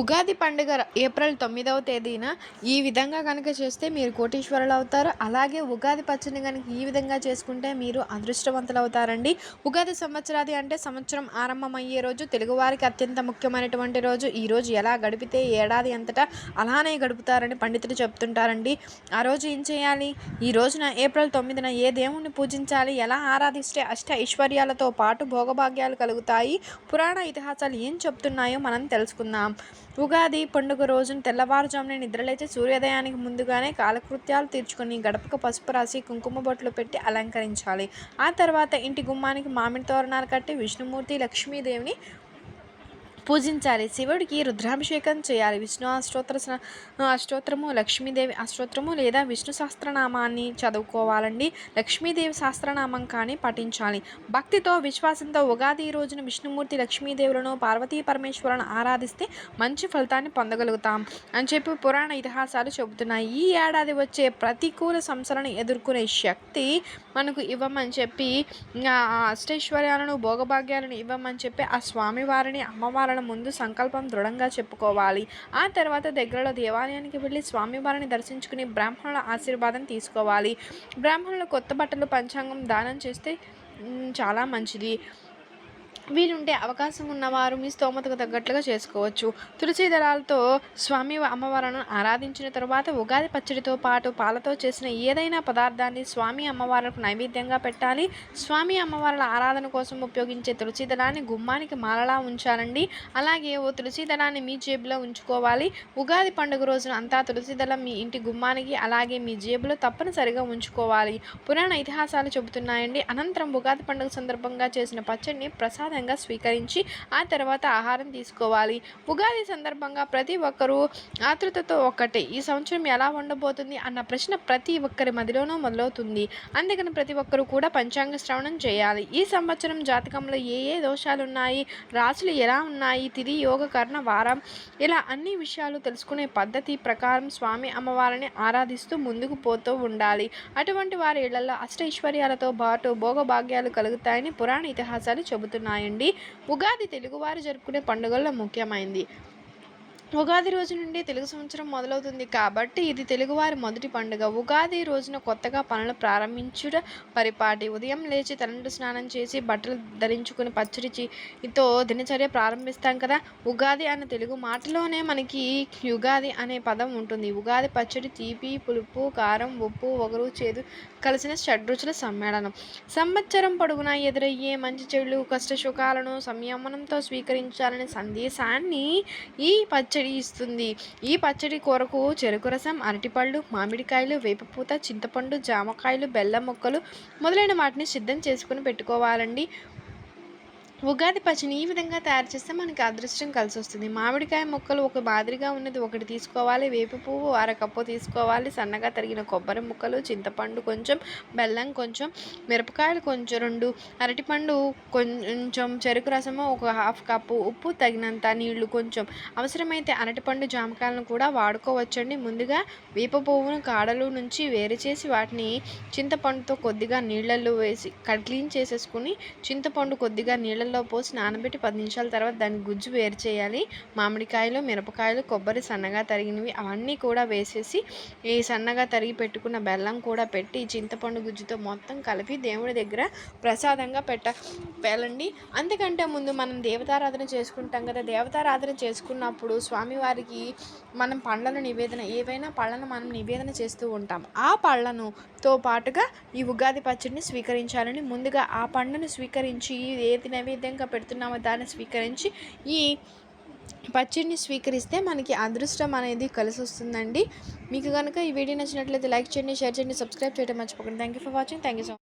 ఉగాది పండుగ ఏప్రిల్ తొమ్మిదవ తేదీన ఈ విధంగా కనుక చేస్తే మీరు కోటీశ్వరులు అవుతారు. అలాగే ఉగాది పచ్చని కనుక ఈ విధంగా చేసుకుంటే మీరు అదృష్టవంతులు అవుతారండి. ఉగాది సంవత్సరాది అంటే సంవత్సరం ఆరంభమయ్యే రోజు తెలుగువారికి అత్యంత ముఖ్యమైనటువంటి రోజు. ఈ రోజు ఎలా గడిపితే ఏడాది అంతటా అలానే గడుపుతారని పండితులు చెప్తుంటారండి. ఆ రోజు ఏం చేయాలి? ఈ రోజున ఏప్రిల్ తొమ్మిదిన ఏ దేవుణ్ణి పూజించాలి? ఎలా ఆరాధిస్తే అష్ట ఐశ్వర్యాలతో పాటు భోగభాగ్యాలు కలుగుతాయి? పురాణ ఇతిహాసాలు ఏం చెప్తున్నాయో మనం తెలుసుకుందాం. ఉగాది పండుగ రోజున తెల్లవారుజామున నిద్రలేచి సూర్యోదయానికి ముందుగానే కాలకృత్యాలు తీర్చుకొని గడపకు పసుపు రాసి కుంకుమ బొట్లు పెట్టి అలంకరించాలి. ఆ తర్వాత ఇంటి గుమ్మానికి మామిడి తోరణాలు కట్టి విష్ణుమూర్తి లక్ష్మీదేవిని పూజించాలి. శివుడికి రుద్రాభిషేకం చేయాలి. విష్ణు అష్టోత్తర స- అష్టోత్తరము లక్ష్మీదేవి అష్టోత్తరము లేదా విష్ణు సహస్రనామాన్ని చదువుకోవాలండి. లక్ష్మీదేవి సహస్రనామం కానీ పఠించాలి. భక్తితో విశ్వాసంతో ఉగాది రోజున విష్ణుమూర్తి లక్ష్మీదేవులను పార్వతీ పరమేశ్వరులను ఆరాధిస్తే మంచి ఫలితాన్ని పొందగలుగుతాం అని చెప్పి పురాణ ఇతిహాసాలు చెబుతున్నాయి. ఈ ఏడాది వచ్చే ప్రతికూల సంస్థలను ఎదుర్కొనే శక్తి మనకు ఇవ్వమని చెప్పి ఆ అష్టైశ్వర్యాలను భోగభాగ్యాలను ఇవ్వమని చెప్పి ఆ స్వామివారిని అమ్మవారిని ముందు సంకల్పం దృఢంగా చెప్పుకోవాలి. ఆ తర్వాత దగ్గరలో దేవాలయానికి వెళ్ళి స్వామివారిని దర్శించుకుని బ్రాహ్మణుల ఆశీర్వాదం తీసుకోవాలి. బ్రాహ్మణులు కొత్త బట్టలు పంచాంగం దానం చేస్తే చాలా మంచిది. వీలుంటే అవకాశం ఉన్నవారు మీ స్తోమతకు తగ్గట్లుగా చేసుకోవచ్చు. తులసి దళాలతో స్వామి అమ్మవారిని ఆరాధించిన తరువాత ఉగాది పచ్చడితో పాటు పాలతో చేసిన ఏదైనా పదార్థాన్ని స్వామి అమ్మవారికి నైవేద్యంగా పెట్టాలి. స్వామి అమ్మవార్ల ఆరాధన కోసం ఉపయోగించే తులసి దళాన్ని గుమ్మానికి మాలలా ఉంచాలండి. అలాగే ఓ తులసి దళాన్ని మీ జేబులో ఉంచుకోవాలి. ఉగాది పండుగ రోజున అంతా తులసి దళం మీ ఇంటి గుమ్మానికి అలాగే మీ జేబులో తప్పనిసరిగా ఉంచుకోవాలి. పురాణ ఇతిహాసాలు చెబుతున్నాయండి. అనంతరం ఉగాది పండుగ సందర్భంగా చేసిన పచ్చడిని ప్రసాదంగా స్వీకరించి ఆ తర్వాత ఆహారం తీసుకోవాలి. ఉగాది సందర్భంగా ప్రతి ఒక్కరూ ఆతృతతో ఒక్కటే ఈ సంవత్సరం ఎలా ఉండబోతుంది అన్న ప్రశ్న ప్రతి ఒక్కరి మదిలోనూ మొదలవుతుంది. అందుకని ప్రతి ఒక్కరూ కూడా పంచాంగ శ్రవణం చేయాలి. ఈ సంవత్సరం జాతకంలో ఏ ఏ దోషాలు ఉన్నాయి ఎలా ఉన్నాయి తిది యోగ కర్ణ వారం ఇలా అన్ని విషయాలు తెలుసుకునే పద్ధతి ప్రకారం స్వామి అమ్మవారిని ఆరాధిస్తూ ముందుకు పోతూ ఉండాలి. అటువంటి వారి ఇళ్ళలో అష్టైశ్వర్యాలతో పాటు భోగభాగ్యాలు కలుగుతాయని పురాణ ఇతిహాసాలు చెబుతున్నాయి. ఉన్నాయండి ఉగాది తెలుగువారు జరుపుకునే పండుగల్లో ముఖ్యమైంది. ఉగాది రోజు నుండి తెలుగు సంవత్సరం మొదలవుతుంది కాబట్టి ఇది తెలుగువారి మొదటి పండుగ. ఉగాది రోజున కొత్తగా పనులు ప్రారంభించుట పరిపాటి. ఉదయం లేచి తలంటు స్నానం చేసి బట్టలు ధరించుకుని పచ్చడితో దినచర్య ప్రారంభిస్తాం కదా. ఉగాది అన్న తెలుగు మాటలోనే మనకి యుగాది అనే పదం ఉంటుంది. ఉగాది పచ్చడి తీపి పులుపు కారం ఉప్పు ఒగరు చేదు కలిసిన షడ్రుచుల సమ్మేళనం. సంవత్సరం పొడుగునా ఎదురయ్యే మంచి చెడులు కష్టసుఖాలను సంయమనంతో స్వీకరించాలనే సందేశాన్ని ఈ పచ్చడి ఇస్తుంది. ఈ పచ్చడి కూరకు చెరుకు రసం అరటిపళ్ళు మామిడికాయలు వేపపూత చింతపండు జామకాయలు బెల్లం ముక్కలు మొదలైన వాటిని సిద్ధం చేసుకుని పెట్టుకోవాలండి. ఉగాది పచ్చిని ఈ విధంగా తయారు చేస్తే మనకి అదృష్టం కలిసి వస్తుంది. మామిడికాయ ముక్కలు ఒక మాదిరిగా ఉన్నది ఒకటి తీసుకోవాలి వేప పువ్వు అరకప్పు తీసుకోవాలి సన్నగా తరిగిన కొబ్బరి ముక్కలు చింతపండు కొంచెం బెల్లం కొంచెం మిరపకాయలు కొంచెం రెండు అరటిపండు కొంచెం చెరుకు రసము ఒక హాఫ్ కప్పు ఉప్పు తగినంత నీళ్ళు కొంచెం. అవసరమైతే అరటిపండు జామకాయలను కూడా వాడుకోవచ్చండి. ముందుగా వేప పువ్వును కాడలు నుంచి వేరు చేసి వాటిని చింతపండుతో కొద్దిగా నీళ్ళల్లో వేసి క్లీన్ చేసేసుకుని చింతపండు కొద్దిగా నీళ్ళల్లో పోసి నానబెట్టి పది నిమిషాల తర్వాత దాని గుజ్జు వేరు చేయాలి. మామిడికాయలు మిరపకాయలు కొబ్బరి సన్నగా తరిగినవి అవన్నీ కూడా వేసేసి ఈ సన్నగా తరిగి పెట్టుకున్న బెల్లం కూడా పెట్టి చింతపండు గుజ్జుతో మొత్తం కలిపి దేవుడి దగ్గర ప్రసాదంగా పెట్ట పేలండి అంతకంటే ముందు మనం దేవతారాధన చేసుకుంటాం కదా. దేవతారాధన చేసుకున్నప్పుడు స్వామివారికి మనం పళ్ళను నివేదన ఏవైనా పళ్ళను మనం నివేదన చేస్తూ ఉంటాం. ఆ పళ్ళను తో పాటుగా ఈ ఉగాది పచ్చడిని స్వీకరించాలని ముందుగా ఆ పండును స్వీకరించి ఏది నైవేద్యంగా పెడుతున్నామో దాన్ని స్వీకరించి ఈ పచ్చడిని స్వీకరిస్తే మనకి అదృష్టం అనేది కలిసి వస్తుందండి మీకు కనుక ఈ వీడియో నచ్చినట్లయితే లైక్ చేయండి షేర్ చేయండి సబ్స్క్రైబ్ చేయడం మర్చిపోకండి. Thank you for watching thank you so